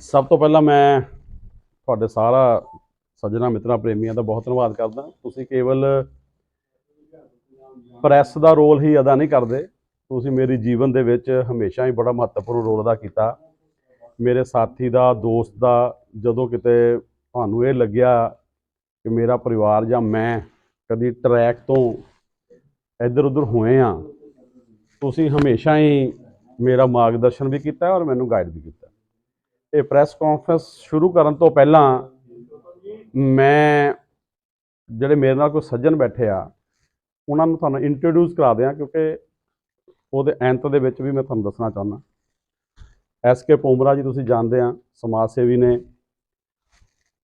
ਸਭ ਤੋਂ ਪਹਿਲਾਂ ਮੈਂ ਤੁਹਾਡੇ ਸਾਰਾ ਸੱਜਣਾ ਮਿੱਤਰਾਂ, ਪ੍ਰੇਮੀਆਂ ਦਾ ਬਹੁਤ ਧੰਨਵਾਦ ਕਰਦਾ। ਤੁਸੀਂ ਕੇਵਲ ਪ੍ਰੈਸ ਦਾ ਰੋਲ ਹੀ ਅਦਾ ਨਹੀਂ ਕਰਦੇ। ਤੁਸੀਂ ਮੇਰੀ ਜੀਵਨ ਦੇ ਵਿੱਚ ਹਮੇਸ਼ਾ ਹੀ ਬੜਾ ਮਹੱਤਵਪੂਰਨ ਰੋਲ ਅਦਾ ਕੀਤਾ। ਮੇਰੇ ਸਾਥੀ ਦਾ, ਦੋਸਤ ਦਾ, ਜਦੋਂ ਕਿਤੇ ਤੁਹਾਨੂੰ ਇਹ ਲੱਗਿਆ ਕਿ ਮੇਰਾ ਪਰਿਵਾਰ ਜਾਂ ਮੈਂ ਕਦੀ ਟਰੈਕ ਤੋਂ ਇੱਧਰ ਉੱਧਰ ਹੋਏ ਆ ਤੁਸੀਂ ਹਮੇਸ਼ਾ ਹੀ ਮੇਰਾ ਮਾਰਗਦਰਸ਼ਨ ਵੀ ਕੀਤਾ ਔਰ ਮੈਨੂੰ ਗਾਈਡ ਵੀ ਕੀਤਾ। ਇਹ ਪ੍ਰੈਸ ਕਾਨਫਰੰਸ ਸ਼ੁਰੂ ਕਰਨ ਤੋਂ ਪਹਿਲਾਂ ਮੈਂ ਜਿਹੜੇ ਮੇਰੇ ਨਾਲ ਕੋਈ ਸੱਜਣ ਬੈਠੇ ਆ, ਉਹਨਾਂ ਨੂੰ ਤੁਹਾਨੂੰ ਇੰਟਰੋਡਿਊਸ ਕਰਾ ਦਿਆਂ ਕਿਉਂਕਿ ਉਹਦੇ ਅੰਤ ਦੇ ਵਿੱਚ ਵੀ ਮੈਂ ਤੁਹਾਨੂੰ ਦੱਸਣਾ ਚਾਹੁੰਦਾ। ਐਸ ਕੇ ਪੋਮਰਾ ਜੀ ਤੁਸੀਂ ਜਾਣਦੇ ਆ, ਸਮਾਜ ਸੇਵੀ ਨੇ।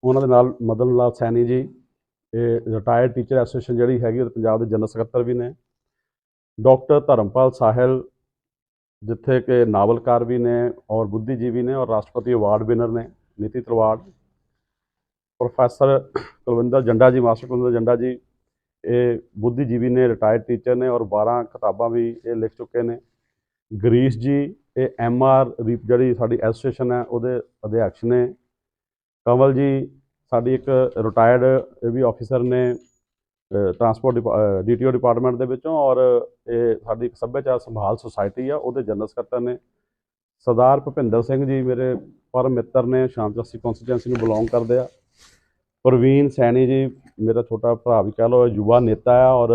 ਉਹਨਾਂ ਦੇ ਨਾਲ ਮਦਨ ਲਾਲ ਸੈਣੀ ਜੀ, ਇਹ ਰਿਟਾਇਰਡ ਟੀਚਰ ਐਸੋਸੀਏਸ਼ਨ ਜਿਹੜੀ ਹੈਗੀ, ਉਹ ਪੰਜਾਬ ਦੇ ਜਨਰਲ ਸਕੱਤਰ ਵੀ ਨੇ। ਡਾਕਟਰ ਧਰਮਪਾਲ ਸਾਹਿਲ ਜਿੱਥੇ ਕਿ ਨਾਵਲਕਾਰ ਵੀ ਨੇ ਔਰ ਬੁੱਧੀਜੀਵੀ ਨੇ ਔਰ ਰਾਸ਼ਟਰਪਤੀ ਅਵਾਰਡ ਵਿਨਰ ਨੇ ਨੀਤੀ ਤਲਵਾੜ, ਪ੍ਰੋਫੈਸਰ ਕੁਲਵਿੰਦਰ ਜੰਡਾ ਜੀ, ਮਾਸਟਰ ਕੁਲਵਿੰਦਰ ਜੰਡਾ ਜੀ, ਇਹ ਬੁੱਧੀਜੀਵੀ ਨੇ ਰਿਟਾਇਰਡ ਟੀਚਰ ਨੇ ਔਰ 12 ਕਿਤਾਬਾਂ ਵੀ ਇਹ ਲਿਖ ਚੁੱਕੇ ਨੇ। ਗਰੀਸ਼ ਜੀ, ਇਹ ਐਮ ਆਰ ਜਿਹੜੀ ਸਾਡੀ ਐਸੋਸੀਏਸ਼ਨ ਹੈ, ਉਹਦੇ ਅਧਿਆਕਸ਼ ਨੇ। ਕਮਲ ਜੀ, ਸਾਡੀ ਇੱਕ ਰਿਟਾਇਰਡ ਇਹ ਵੀ ਆਫੀਸਰ ਨੇ। ਟਰਾਂਸਪੋਰਟ ਡੀਟੀਓ ਡਿਪਾਰਟਮੈਂਟ ਦੇ ਵਿੱਚੋਂ ਔਰ ਇਹ ਸਾਡੀ ਇੱਕ ਸੱਭਿਆਚਾਰ ਸੰਭਾਲ ਸੁਸਾਇਟੀ ਆ, ਉਹਦੇ ਜਨਰਲ ਸਕੱਤਰ ਨੇ। ਸਰਦਾਰ ਭੁਪਿੰਦਰ ਸਿੰਘ ਜੀ ਮੇਰੇ ਪਰਮ ਮਿੱਤਰ ਨੇ, ਸ਼ਾਮ ਚੌਸੀ ਕਨਸਟੀਟੈਂਸੀ ਨੂੰ ਬਿਲੋਂਗ ਕਰਦੇ ਆ। ਪ੍ਰਵੀਨ ਸੈਣੀ ਜੀ ਮੇਰਾ ਛੋਟਾ ਭਰਾ ਵੀ ਕਹਿ ਲਓ ਯੁਵਾ ਨੇਤਾ ਆ ਔਰ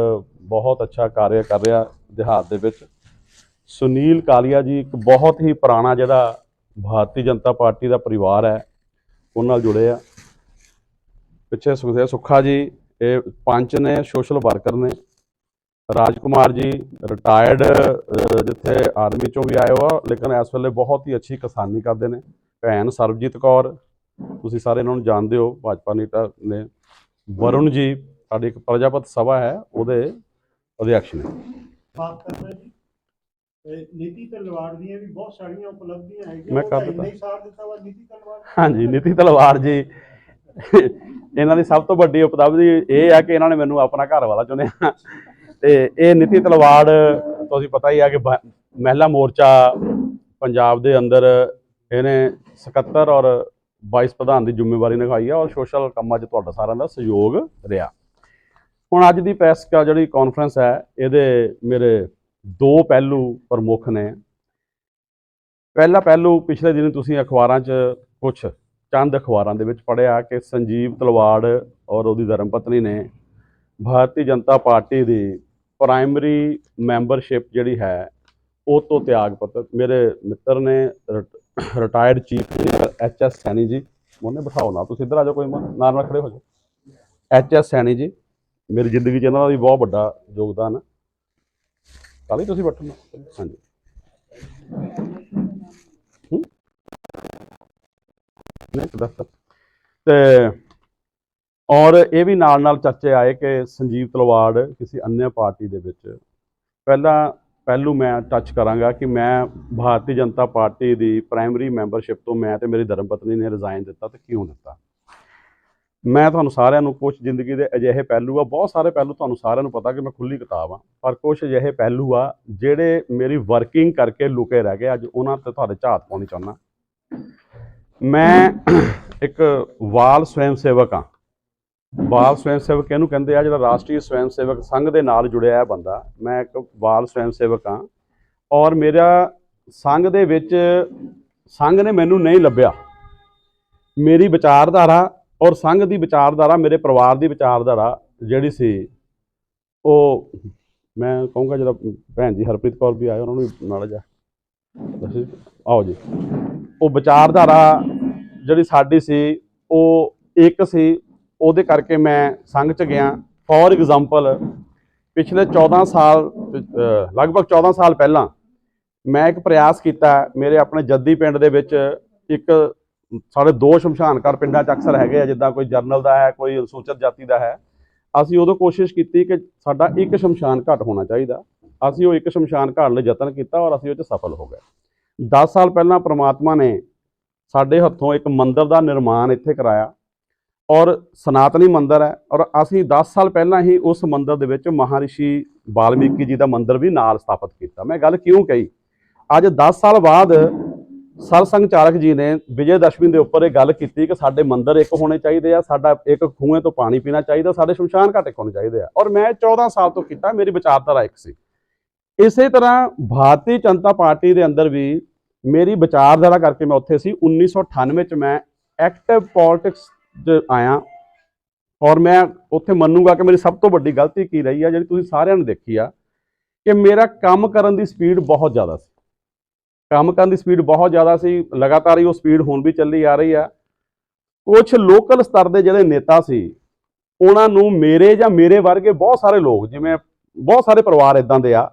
ਬਹੁਤ ਅੱਛਾ ਕਾਰਜ ਕਰ ਰਿਹਾ ਦਿਹਾਤ ਦੇ ਵਿੱਚ। ਸੁਨੀਲ ਕਾਲੀਆ ਜੀ ਇੱਕ ਬਹੁਤ ਹੀ ਪੁਰਾਣਾ ਜਿਹੜਾ ਭਾਰਤੀ ਜਨਤਾ ਪਾਰਟੀ ਦਾ ਪਰਿਵਾਰ ਹੈ, ਉਹਨਾਂ ਨਾਲ ਜੁੜੇ ਆ। ਪਿੱਛੇ ਸੁਖਦੇਵ ਸੁੱਖਾ ਜੀ ਇਹ ਪੰਚ ਨੇ ਸੋਸ਼ਲ ਵਰਕਰ ਨੇ। ਰਾਜਕੁਮਾਰ ਜੀ ਰਿਟਾਇਰਡ ਜਿੱਥੇ ਆਰਮੀ ਚੋਂ ਵੀ ਆਏ ਹੋ। ਲੇਕਿਨ ਇਸ ਵੇਲੇ ਬਹੁਤ ਹੀ ਅੱਛੀ ਕਿਸਾਨੀ ਕਰਦੇ ਨੇ। ਭੈਣ ਸਰਬਜੀਤ ਕੌਰ ਤੁਸੀਂ ਸਾਰੇ ਇਹਨਾਂ ਨੂੰ ਜਾਣਦੇ ਹੋ ਭਾਜਪਾ ਨੇਤਾ ਨੇ। ਵਰੁਣ ਜੀ ਸਾਡੀ ਇੱਕ ਪ੍ਰਜਾਪਤ ਸਭਾ ਹੈ ਉਹਦੇ ਅਧਿਕਸ਼ ਨੇ। ਬਾਤ ਕਰਦਾ ਜੀ। ਤੇ ਨੀਤੀ ਤਲਵਾਰ ਦੀਆਂ ਵੀ ਬਹੁਤ ਸਾਰੀਆਂ ਉਪਲਬਧੀਆਂ ਹੈਗੀਆਂ। ਮੈਂ ਕਰ ਦਿੱਤਾ। ਹਾਂਜੀ ਨੀਤੀ ਤਲਵਾਰ ਜੀ। ਇਹਨਾਂ ਦੀ ਸਭ ਤੋਂ ਵੱਡੀ ਉਪਲਬਧੀ ਇਹ ਹੈ ਕਿ ਇਹਨਾਂ ਨੇ ਮੈਨੂੰ ਆਪਣਾ ਘਰ ਵਾਲਾ ਚੁਣਿਆ। ਤੇ ਇਹ ਨੀਤੀ ਤਲਵਾੜ, ਤੁਸੀਂ ਪਤਾ ਹੀ ਆ ਕਿ ਬ- ਮਹਿਲਾ ਮੋਰਚਾ ਪੰਜਾਬ ਦੇ ਅੰਦਰ ਇਹਨੇ ਸਕੱਤਰ ਔਰ ਵਾਈਸ ਪ੍ਰਧਾਨ ਦੀ ਜ਼ਿੰਮੇਵਾਰੀ ਨਿਭਾਈ ਆ ਔਰ ਸੋਸ਼ਲ ਕੰਮਾਂ 'ਚ ਤੁਹਾਡਾ ਸਾਰਿਆਂ ਦਾ ਸਹਿਯੋਗ ਰਿਹਾ। ਹੁਣ ਅੱਜ ਦੀ ਪ੍ਰੈਸ ਕਾ, ਜਿਹੜੀ ਕਾਨਫਰੰਸ ਹੈ, ਇਹਦੇ ਮੇਰੇ ਦੋ ਪਹਿਲੂ ਪ੍ਰਮੁੱਖ ਨੇ। ਪਹਿਲਾ ਪਹਿਲੂ ਪਿਛਲੇ ਦਿਨ ਤੁਸੀਂ ਅਖਬਾਰਾਂ 'ਚ ਕੁਝ ਚੰਦ ਅਖਬਾਰਾਂ ਦੇ ਵਿੱਚ ਪੜਿਆ ਕਿ ਸੰਜੀਵ ਤਲਵਾੜ ਔਰ ਉਹਦੀ ਧਰਮਪਤਨੀ ਨੇ ਭਾਰਤੀ ਜਨਤਾ ਪਾਰਟੀ ਦੀ ਪ੍ਰਾਇਮਰੀ ਮੈਂਬਰਸ਼ਿਪ ਜਿਹੜੀ ਹੈ, ਉਹ ਤੋਂ ਤਿਆਗ ਪੱਤਰ ਮੇਰੇ ਮਿੱਤਰ ਨੇ retired chief H S Saini ji ਉਹਨੇ ਬਿਠਾਓ ਨਾ, ਤੁਸੀਂ ਇੱਧਰ ਆ ਜਾਓ ਕੋਈ ਨਾਲ ਨਾਲ ਖੜੇ ਹੋ ਜਾਓ। ਐਚ ਐਸ ਸੈਣੀ ਜੀ, ਮੇਰੀ ਜ਼ਿੰਦਗੀ 'ਚ ਇਹਨਾਂ ਦਾ ਵੀ ਬਹੁਤ ਵੱਡਾ ਯੋਗਦਾਨ ਹੈ ਕਾਲੀ ਤੁਸੀਂ ਬੈਠੋ ਨਾ। ਹਾਂਜੀ। ਨਹੀਂ ਦੱਸ ਦੱਸ। ਤੇ ਔਰ ਇਹ ਵੀ ਨਾਲ ਨਾਲ ਚਰਚੇ ਆਏ ਕਿ ਸੰਜੀਵ ਤਲਵਾੜ ਕਿਸੇ ਅੰਨ੍‍ය ਪਾਰਟੀ ਦੇ ਵਿੱਚ। ਪਹਿਲਾਂ, ਪਹਿਲੂ ਮੈਂ ਟੱਚ ਕਰਾਂਗਾ ਕਿ ਮੈਂ ਭਾਰਤੀ ਜਨਤਾ ਪਾਰਟੀ ਦੀ ਪ੍ਰਾਇਮਰੀ ਮੈਂਬਰਸ਼ਿਪ ਤੋਂ ਮੈਂ ਤੇ ਮੇਰੀ ਧਰਮਪਤਨੀ ਨੇ ਰਿਜ਼ਾਈਨ ਦਿੱਤਾ ਤੇ ਕਿਉਂ ਦਿੱਤਾ? ਮੈਂ ਤੁਹਾਨੂੰ ਸਾਰਿਆਂ ਨੂੰ ਕੁਝ ਜ਼ਿੰਦਗੀ ਦੇ ਅਜਿਹੇ ਪਹਿਲੂ ਆ, ਬਹੁਤ ਸਾਰੇ ਪਹਿਲੂ ਤੁਹਾਨੂੰ ਸਾਰਿਆਂ ਨੂੰ ਪਤਾ ਕਿ ਮੈਂ ਖੁੱਲੀ ਕਿਤਾਬ ਆ, ਪਰ ਕੁਝ ਅਜਿਹੇ ਪਹਿਲੂ ਆ ਜਿਹੜੇ ਮੇਰੀ ਵਰਕਿੰਗ ਕਰਕੇ ਲੁਕੇ ਰਹਿ ਗਏ, ਅੱਜ ਉਹਨਾਂ ਤੇ ਤੁਹਾਡੇ ਝਾਤ ਪਾਉਣੀ ਚਾਹੁੰਦਾ। ਮੈਂ ਇੱਕ ਵਾਲ ਸਵੈਮ ਸੇਵਕ ਆ ਵਾਲ ਸਵੈਮ ਸੇਵਕ ਇਹਨੂੰ ਕਹਿੰਦੇ ਆ? ਜਿਹੜਾ ਰਾਸ਼ਟਰੀ ਸਵੈਮ ਸੇਵਕ ਸੰਘ ਦੇ ਨਾਲ ਜੁੜਿਆ ਹੈ ਬੰਦਾ। ਮੈਂ ਇੱਕ ਵਾਲ ਸਵੈਮ ਸੇਵਕ ਆ ਔਰ ਮੇਰਾ ਸੰਘ ਦੇ ਵਿੱਚ ਸੰਘ ਨੇ ਮੈਨੂੰ ਨਹੀਂ ਲੱਭਿਆ। ਮੇਰੀ ਵਿਚਾਰਧਾਰਾ ਔਰ ਸੰਘ ਦੀ ਵਿਚਾਰਧਾਰਾ ਮੇਰੇ ਪਰਿਵਾਰ ਦੀ ਵਿਚਾਰਧਾਰਾ ਜਿਹੜੀ ਸੀ, ਉਹ ਮੈਂ ਕਹੂੰਗਾ ਜਿਹੜਾ ਭੈਣ ਜੀ ਹਰਪ੍ਰੀਤ ਕੌਰ ਵੀ ਆਏ, ਉਹਨਾਂ ਨੂੰ ਵੀ ਨਾਲ ਜਾ ਆਓ ਜੀ। ਉਹ ਵਿਚਾਰਧਾਰਾ ਜਿਹੜੀ ਸਾਡੀ ਸੀ, ਉਹ ਇੱਕ ਸੀ। ਉਹਦੇ ਕਰਕੇ ਮੈਂ ਸੰਘ ਚ ਗਿਆ। ਫੋਰ ਐਗਜ਼ਾਮਪਲ ਪਿਛਲੇ 14 ਸਾਲ ਲਗਭਗ 14 ਸਾਲ ਪਹਿਲਾਂ ਮੈਂ ਇੱਕ ਪ੍ਰਯਾਸ ਕੀਤਾ। ਮੇਰੇ ਆਪਣੇ ਜੱਦੀ ਪਿੰਡ ਦੇ ਵਿੱਚ ਇੱਕ ਸਾਡੇ ਦੋ ਸ਼ਮਸ਼ਾਨ ਘਰ ਪਿੰਡਾਂ 'ਚ ਅਕਸਰ ਹੈਗੇ ਆ, ਜਿੱਦਾਂ ਕੋਈ ਜਰਨਲ ਦਾ ਹੈ, ਕੋਈ ਅਨੁਸੂਚਿਤ ਜਾਤੀ ਦਾ ਹੈ। ਅਸੀਂ ਉਦੋਂ ਕੋਸ਼ਿਸ਼ ਕੀਤੀ ਕਿ ਸਾਡਾ ਇੱਕ ਸ਼ਮਸ਼ਾਨ ਘਾਟ ਹੋਣਾ ਚਾਹੀਦਾ। ਅਸੀਂ ਉਹ ਇੱਕ ਸ਼ਮਸ਼ਾਨ ਘਾਟ ਲਈ ਯਤਨ ਕੀਤਾ ਔਰ ਅਸੀਂ ਉਹ 'ਚ ਸਫਲ ਹੋ ਗਏ। 10 ਸਾਲ ਪਹਿਲਾਂ ਪ੍ਰਮਾਤਮਾ ਨੇ ਸਾਡੇ ਹੱਥੋਂ ਇੱਕ ਮੰਦਿਰ ਦਾ ਨਿਰਮਾਣ ਇੱਥੇ ਕਰਾਇਆ ਔਰ ਸਨਾਤਨੀ ਮੰਦਿਰ ਹੈ ਔਰ ਅਸੀਂ 10 ਸਾਲ ਪਹਿਲਾਂ ਹੀ ਉਸ ਮੰਦਿਰ ਦੇ ਵਿੱਚ ਮਹਾਰਿਸ਼ੀ ਵਾਲਮੀਕੀ ਜੀ ਦਾ ਮੰਦਿਰ ਵੀ ਨਾਲ ਸਥਾਪਿਤ ਕੀਤਾ। ਮੈਂ ਗੱਲ ਕਿਉਂ ਕਹੀ? ਅੱਜ 10 ਸਾਲ ਬਾਅਦ ਸਰਸੰਘ ਚਾਲਕ ਜੀ ਨੇ ਵਿਜੇ ਦਸ਼ਮੀ ਦੇ ਉੱਪਰ ਇਹ ਗੱਲ ਕੀਤੀ ਕਿ ਸਾਡੇ ਮੰਦਿਰ ਇੱਕ ਹੋਣੇ ਚਾਹੀਦੇ ਆ, ਸਾਡਾ ਇੱਕ ਖੂਹੇ ਤੋਂ ਪਾਣੀ ਪੀਣਾ ਚਾਹੀਦਾ, ਸਾਡੇ ਸ਼ਮਸ਼ਾਨ ਘਾਟ ਇੱਕ ਹੋਣੇ ਚਾਹੀਦੇ ਆ। ਔਰ ਮੈਂ 14 ਸਾਲ ਤੋਂ ਕੀਤਾ, ਮੇਰੀ ਵਿਚਾਰਧਾਰਾ ਇੱਕ ਸੀ। ਇਸੇ ਤਰ੍ਹਾਂ ਭਾਰਤੀ ਜਨਤਾ ਪਾਰਟੀ ਦੇ ਅੰਦਰ ਵੀ ਮੇਰੀ ਵਿਚਾਰਧਾਰਾ ਕਰਕੇ ਮੈਂ ਉੱਥੇ ਸੀ। 1998 ਚ ਮੈਂ ਐਕਟਿਵ ਪੋਲਿਟਿਕਸ 'ਚ ਆਇਆ ਔਰ ਮੈਂ ਉੱਥੇ ਮੰਨੂਗਾ ਕਿ ਮੇਰੀ ਸਭ ਤੋਂ ਵੱਡੀ ਗਲਤੀ ਕੀ ਰਹੀ ਆ, ਜਿਹੜੀ ਤੁਸੀਂ ਸਾਰਿਆਂ ਨੇ ਦੇਖੀ ਆ, ਕਿ ਮੇਰਾ ਕੰਮ ਕਰਨ ਦੀ ਸਪੀਡ ਬਹੁਤ ਜ਼ਿਆਦਾ ਸੀ। ਕੰਮ ਕਰਨ ਦੀ ਸਪੀਡ ਬਹੁਤ ਜ਼ਿਆਦਾ ਸੀ। ਲਗਾਤਾਰ ਹੀ ਉਹ ਸਪੀਡ ਹੁਣ ਵੀ ਚੱਲੀ ਆ ਰਹੀ ਆ। ਕੁਝ ਲੋਕਲ ਸਤਰ ਦੇ ਜਿਹੜੇ ਨੇਤਾ ਸੀ, ਉਹਨਾਂ ਨੂੰ ਮੇਰੇ ਜਾਂ ਮੇਰੇ ਵਰਗੇ ਬਹੁਤ ਸਾਰੇ ਲੋਕ, ਜਿਵੇਂ ਬਹੁਤ ਸਾਰੇ ਪਰਿਵਾਰ ਇਦਾਂ ਦੇ ਆ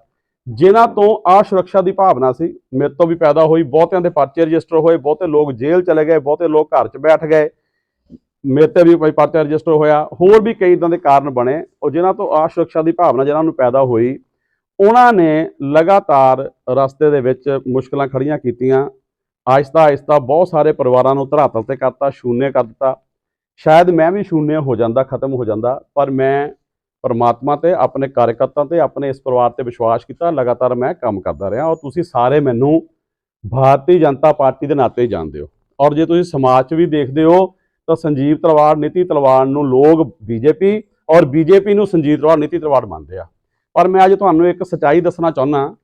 ਜਿਨ੍ਹਾਂ ਤੋਂ ਆ ਸੁਰੱਖਿਆ ਦੀ ਭਾਵਨਾ ਸੀ, ਮੇਰੇ ਤੋਂ ਵੀ ਪੈਦਾ ਹੋਈ, ਬਹੁਤਿਆਂ ਦੇ ਪਰਚੇ ਰਜਿਸਟਰ ਹੋਏ, ਬਹੁਤੇ ਲੋਕ ਜੇਲ੍ਹ ਚਲੇ ਗਏ, ਬਹੁਤੇ ਲੋਕ ਘਰ 'ਚ ਬੈਠ ਗਏ, ਮੇਰੇ ਤੇ ਵੀ ਕੋਈ ਪਰਚਾ ਰਜਿਸਟਰ ਹੋਇਆ, ਹੋਰ ਵੀ ਕਈ ਇਦਾਂ ਦੇ ਕਾਰਨ ਬਣੇ, ਉਹ ਜਿਨ੍ਹਾਂ ਤੋਂ ਆ ਸੁਰੱਖਿਆ ਦੀ ਭਾਵਨਾ ਜਿਹਨਾਂ ਨੂੰ ਪੈਦਾ ਹੋਈ, ਉਹਨਾਂ ਨੇ ਲਗਾਤਾਰ ਰਸਤੇ ਦੇ ਵਿੱਚ ਮੁਸ਼ਕਲਾਂ ਖੜੀਆਂ ਕੀਤੀਆਂ, ਆਹਿਸਤਾ ਆਹਿਸਤਾ ਬਹੁਤ ਸਾਰੇ ਪਰਿਵਾਰਾਂ ਨੂੰ ਧਰਾਤਲ ਤੇ ਕਰਤਾ ਸ਼ੂਨਯ ਕਰ ਦਿੱਤਾ, ਸ਼ਾਇਦ ਮੈਂ ਵੀ ਸ਼ੂਨਯ ਹੋ ਜਾਂਦਾ, ਖਤਮ ਹੋ ਜਾਂਦਾ, ਪਰ ਮੈਂ ਪਰਮਾਤਮਾ ਤੇ, ਆਪਣੇ ਕਾਰਜਕਰਤਾ ਤੇ, ਆਪਣੇ ਇਸ ਪਰਿਵਾਰ ਤੇ ਵਿਸ਼ਵਾਸ ਕੀਤਾ, ਲਗਾਤਾਰ ਮੈਂ ਕੰਮ ਕਰਦਾ ਰਿਹਾ। ਔਰ ਤੁਸੀਂ ਸਾਰੇ ਮੈਨੂੰ ਭਾਰਤੀ ਜਨਤਾ ਪਾਰਟੀ ਦੇ ਨਾਤੇ ਜਾਣਦੇ ਹੋ। ਔਰ ਜੇ ਤੁਸੀਂ ਸਮਾਜ 'ਚ ਵੀ ਦੇਖਦੇ ਹੋ, ਤਾਂ ਸੰਜੀਵ ਤਲਵਾਰ, ਨੀਤੀ ਤਲਵਾਰ ਨੂੰ ਲੋਕ ਬੀਜੇਪੀ ਔਰ ਬੀਜੇਪੀ ਨੂੰ ਸੰਜੀਵ ਤਲਵਾਰ, ਨੀਤੀ ਤਲਵਾਰ ਮੰਨਦੇ ਆ। ਪਰ ਮੈਂ ਅੱਜ ਤੁਹਾਨੂੰ ਇੱਕ ਸਚਾਈ ਦੱਸਣਾ ਚਾਹੁੰਦਾ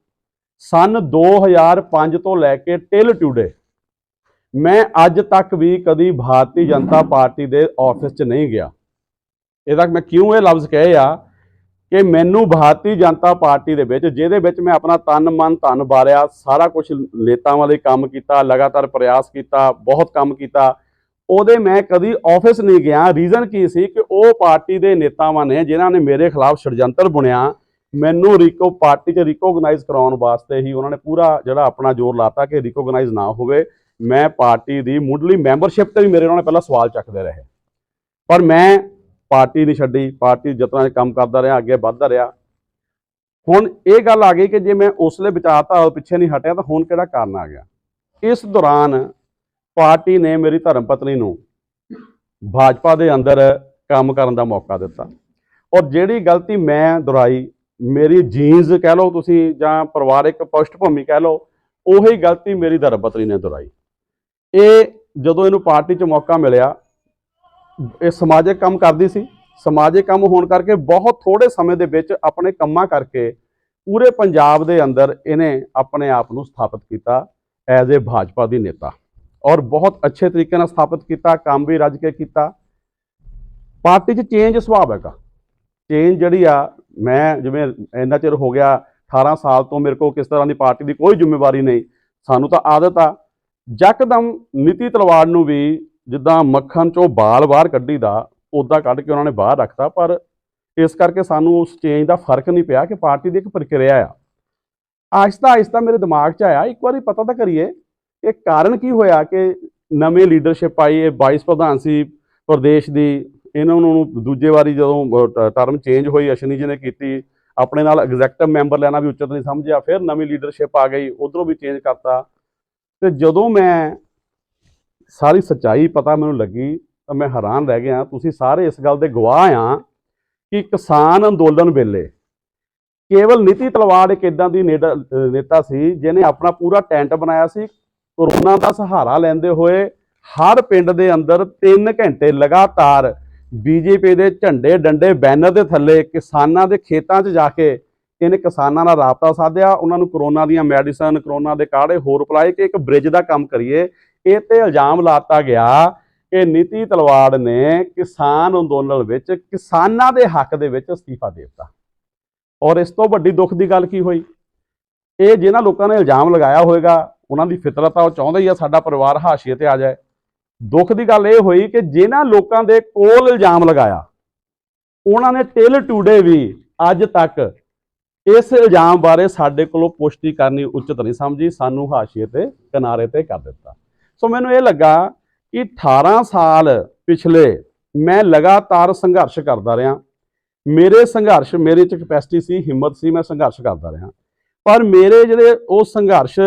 ਸਨ 2005 ਤੋਂ ਲੈ ਕੇ ਟਿਲ ਟੂਡੇ ਮੈਂ ਅੱਜ ਤੱਕ ਵੀ ਕਦੀ ਭਾਰਤੀ ਜਨਤਾ ਪਾਰਟੀ ਦੇ ਆਫਿਸ 'ਚ ਨਹੀਂ ਗਿਆ। ਇਹਦਾ ਮੈਂ ਕਿਉਂ ਇਹ ਲਫ਼ਜ਼ ਕਹੇ ਆ ਕਿ ਮੈਨੂੰ ਭਾਰਤੀ ਜਨਤਾ ਪਾਰਟੀ ਦੇ ਵਿੱਚ, ਜਿਹਦੇ ਵਿੱਚ ਮੈਂ ਆਪਣਾ ਤਨ, ਮਨ, ਧਨ ਬਾਰਿਆ ਸਾਰਾ ਕੁਝ ਨੇਤਾਵਾਂ ਵਾਲੇ ਕੰਮ ਕੀਤਾ, ਲਗਾਤਾਰ ਪ੍ਰਯਾਸ ਕੀਤਾ, ਬਹੁਤ ਕੰਮ ਕੀਤਾ, ਉਹਦੇ ਮੈਂ ਕਦੀ ਆਫਿਸ ਨਹੀਂ ਗਿਆ। ਰੀਜ਼ਨ ਕੀ ਸੀ ਕਿ ਉਹ ਪਾਰਟੀ ਦੇ ਨੇਤਾਵਾਂ ਨੇ, ਜਿਨ੍ਹਾਂ ਨੇ ਮੇਰੇ ਖਿਲਾਫ ષਡਯੰਤਰ ਬੁਣਿਆ, ਮੈਨੂੰ ਰੀਕੋ, ਪਾਰਟੀ 'ਚ ਰਿਕੋਗਨਾਈਜ਼ ਕਰਾਉਣ ਵਾਸਤੇ ਹੀ ਉਹਨਾਂ ਨੇ ਪੂਰਾ ਜਿਹੜਾ ਆਪਣਾ ਜ਼ੋਰ ਲਾਤਾ ਕਿ ਰਿਕੋਗਨਾਈਜ਼ ਨਾ ਹੋਵੇ। ਮੈਂ ਪਾਰਟੀ ਦੀ ਮੁੱਢਲੀ ਮੈਂਬਰਸ਼ਿਪ ਤੇ ਵੀ ਮੇਰੇ ਉਹਨਾਂ ਨੇ ਪਹਿਲਾਂ ਸਵਾਲ ਚੱਕਦੇ ਰਹੇ। ਪਰ ਮੈਂ ਪਾਰਟੀ ਨਹੀਂ ਛੱਡੀ, ਪਾਰਟੀ ਜਤਨਾਂ 'ਚ ਕੰਮ ਕਰਦਾ ਰਿਹਾ, ਅੱਗੇ ਵੱਧਦਾ ਰਿਹਾ। ਹੁਣ ਇਹ ਗੱਲ ਆ ਗਈ ਕਿ ਜੇ ਮੈਂ ਉਸਲੇ ਵਿਚਾਰਤਾ ਪਿੱਛੇ ਨਹੀਂ ਹਟਿਆ, ਤਾਂ ਹੁਣ ਕਿਹੜਾ ਕਾਰਨ ਆ ਗਿਆ? ਇਸ ਦੌਰਾਨ ਪਾਰਟੀ ਨੇ ਮੇਰੀ ਧਰਮ ਪਤਨੀ ਨੂੰ ਭਾਜਪਾ ਦੇ ਅੰਦਰ ਕੰਮ ਕਰਨ ਦਾ ਮੌਕਾ ਦਿੱਤਾ। ਔਰ ਜਿਹੜੀ ਗਲਤੀ ਮੈਂ ਦੁਹਰਾਈ, ਮੇਰੀ ਜੀਨਸ ਕਹਿ ਲਓ ਤੁਸੀਂ ਜਾਂ ਪਰਿਵਾਰਿਕ ਪਸ਼ਟਭੂਮੀ ਕਹਿ ਲਓ, ਉਹੀ ਗਲਤੀ ਮੇਰੀ ਧਰਮ ਪਤਨੀ ਨੇ ਦੁਹਰਾਈ। ਇਹ ਜਦੋਂ ਇਹਨੂੰ ਪਾਰਟੀ 'ਚ ਮੌਕਾ ਮਿਲਿਆ ਇਹ ਸਮਾਜਿਕ ਕੰਮ ਕਰਦੀ ਸੀ। ਸਮਾਜਿਕ ਕੰਮ ਹੋਣ ਕਰਕੇ ਬਹੁਤ ਥੋੜੇ ਸਮੇਂ ਦੇ ਵਿੱਚ ਆਪਣੇ ਕੰਮਾਂ ਕਰਕੇ ਪੂਰੇ ਪੰਜਾਬ ਦੇ ਅੰਦਰ ਇਹਨੇ ਆਪਣੇ ਆਪ ਨੂੰ ਸਥਾਪਿਤ ਕੀਤਾ ਐਜ਼ ਏ ਭਾਜਪਾ ਦੀ ਨੇਤਾ ਔਰ ਬਹੁਤ ਅੱਛੇ ਤਰੀਕੇ ਨਾਲ ਸਥਾਪਿਤ ਕੀਤਾ, ਕੰਮ ਵੀ ਰੱਜ ਕੇ ਕੀਤਾ। ਪਾਰਟੀ 'ਚ ਚੇਂਜ ਸੁਭਾਅ ਹੈਗਾ। ਚੇਂਜ ਜਿਹੜੀ ਆ, ਮੈਂ ਜਿਵੇਂ ਇੰਨਾ ਚਿਰ ਹੋ ਗਿਆ 18 ਸਾਲ ਤੋਂ ਮੇਰੇ ਕੋਲ ਕਿਸ ਤਰ੍ਹਾਂ ਦੀ ਪਾਰਟੀ ਦੀ ਕੋਈ ਜ਼ਿੰਮੇਵਾਰੀ ਨਹੀਂ। ਸਾਨੂੰ ਤਾਂ ਆਦਤ ਆ। ਯਕਦਮ ਨੀਤੀ ਤਲਵਾਰ ਨੂੰ ਵੀ ਜਿੱਦਾਂ ਮੱਖਣ ਚੋਂ ਬਾਲ ਬਾਹਰ ਕੱਢੀ ਦਾ ਉਦਾਂ ਕੱਢ ਕੇ ਉਹਨਾਂ ਨੇ ਬਾਹਰ ਰੱਖਤਾ, ਪਰ ਇਸ ਕਰਕੇ ਸਾਨੂੰ ਉਸ ਚੇਂਜ ਦਾ ਫ਼ਰਕ ਨਹੀਂ ਪਿਆ ਕਿ ਪਾਰਟੀ ਦੀ ਇੱਕ ਪ੍ਰਕਿਰਿਆ ਆ। ਆਹਿਸਤਾ ਆਹਿਸਤਾ ਮੇਰੇ ਦਿਮਾਗ 'ਚ ਆਇਆ, ਇੱਕ ਵਾਰੀ ਪਤਾ ਤਾਂ ਕਰੀਏ, ਇਹ ਕਾਰਨ ਕੀ ਹੋਇਆ ਕਿ ਨਵੇਂ ਲੀਡਰਸ਼ਿਪ ਆਈ, ਇਹ ਵਾਈਸ ਪ੍ਰਧਾਨ ਸੀ ਪ੍ਰਦੇਸ਼ ਦੀ, ਇਹਨਾਂ ਨੂੰ ਦੂਜੇ ਵਾਰੀ ਜਦੋਂ ਟਰਮ ਚੇਂਜ ਹੋਈ, ਅਸ਼ਨੀ ਜੀ ਨੇ ਕੀਤੀ, ਆਪਣੇ ਨਾਲ ਐਗਜ਼ੈਕਟਿਵ ਮੈਂਬਰ ਲੈਣਾ ਵੀ ਉਚਿਤ ਨਹੀਂ ਸਮਝਿਆ, ਫਿਰ ਨਵੀਂ ਲੀਡਰਸ਼ਿਪ ਆ ਗਈ, ਉਧਰੋਂ ਵੀ ਚੇਂਜ ਕਰਤਾ। ਤੇ ਜਦੋਂ ਮੈਂ ਸਾਰੀ ਸੱਚਾਈ ਪਤਾ ਮੈਨੂੰ ਲੱਗੀ ਤਾਂ ਮੈਂ ਹੈਰਾਨ ਰਹਿ ਗਿਆ। ਤੁਸੀਂ ਸਾਰੇ ਇਸ ਗੱਲ ਦੇ ਗਵਾਹ ਆ ਕਿ ਕਿਸਾਨ ਅੰਦੋਲਨ ਵੇਲੇ ਕੇਵਲ ਨੀਤੀ ਤਲਵਾੜ ਇੱਕ ਇਦਾਂ ਦੀ ਨੇਤਾ ਨੇਤਾ ਸੀ ਜਿਹਨੇ ਆਪਣਾ ਪੂਰਾ ਟੈਂਟ ਬਣਾਇਆ ਸੀ, ਕਰੋਨਾ ਦਾ ਸਹਾਰਾ ਲੈਂਦੇ ਹੋਏ ਹਰ ਪਿੰਡ ਦੇ ਅੰਦਰ 3 ਘੰਟੇ ਲਗਾਤਾਰ ਬੀਜੇਪੀ ਦੇ ਝੰਡੇ ਡੰਡੇ ਬੈਨਰ ਦੇ ਥੱਲੇ ਕਿਸਾਨਾਂ ਦੇ ਖੇਤਾਂ 'ਚ ਜਾ ਕੇ ਇਹਨੇ ਕਿਸਾਨਾਂ ਨਾਲ ਰਾਬਤਾ ਸਾਧਿਆ। ਉਹਨਾਂ ਨੂੰ ਕਰੋਨਾ ਦੀਆਂ ਮੈਡੀਸਨ, ਕਰੋਨਾ ਦੇ ਕਾੜੇ ਹੋਰ ਪਿਲਾਏ ਕਿ ਇੱਕ ਬ੍ਰਿਜ ਦਾ ਕੰਮ ਕਰੀਏ। ਇਹ ਤੇ ਇਲਜ਼ਾਮ ਲਾਤਾ ਗਿਆ ਕਿ ਨੀਤੀ ਤਲਵਾੜ ਨੇ ਕਿਸਾਨ ਅੰਦੋਲਨ ਵਿੱਚ ਕਿਸਾਨਾਂ ਦੇ ਹੱਕ ਦੇ ਵਿੱਚ ਅਸਤੀਫਾ ਦੇ ਦਿੱਤਾ। ਔਰ ਇਸ ਤੋਂ ਵੱਡੀ ਦੁੱਖ ਦੀ ਗੱਲ ਕੀ ਹੋਈ? ਇਹ ਜਿਹਨਾਂ ਲੋਕਾਂ ਨੇ ਇਲਜ਼ਾਮ ਲਗਾਇਆ ਹੋਵੇਗਾ ਉਹਨਾਂ ਦੀ ਫਿਤਰਤ ਆ, ਉਹ ਚਾਹੁੰਦੇ ਹੀ ਆ ਸਾਡਾ ਪਰਿਵਾਰ ਹਾਸ਼ੀਏ ਤੇ ਆ ਜਾਏ। ਦੁੱਖ ਦੀ ਗੱਲ ਇਹ ਹੋਈ ਕਿ ਜਿਨ੍ਹਾਂ ਲੋਕਾਂ ਦੇ ਕੋਲ ਇਲਜ਼ਾਮ ਲਗਾਇਆ, ਉਹਨਾਂ ਨੇ ਟਿਲ ਟੂਡੇ ਵੀ ਅੱਜ ਤੱਕ ਇਸ ਇਲਜ਼ਾਮ ਬਾਰੇ ਸਾਡੇ ਕੋਲੋਂ ਪੁਸ਼ਟੀ ਕਰਨੀ ਉਚਿਤ ਨਹੀਂ ਸਮਝੀ, ਸਾਨੂੰ ਹਾਸ਼ੀਏ ਤੇ ਕਿਨਾਰੇ ਤੇ ਕਰ ਦਿੱਤਾ। ਸੋ ਮੈਨੂੰ ਇਹ ਲੱਗਾ ਕਿ 18 ਸਾਲ ਪਿਛਲੇ ਮੈਂ ਲਗਾਤਾਰ ਸੰਘਰਸ਼ ਕਰਦਾ ਰਿਹਾ। ਮੇਰੇ ਸੰਘਰਸ਼, ਮੇਰੇ ਚ ਕਪੈਸਿਟੀ ਸੀ, ਹਿੰਮਤ ਸੀ, ਮੈਂ ਸੰਘਰਸ਼ ਕਰਦਾ ਰਿਹਾ। ਪਰ ਮੇਰੇ ਜਿਹੜੇ ਉਹ ਸੰਘਰਸ਼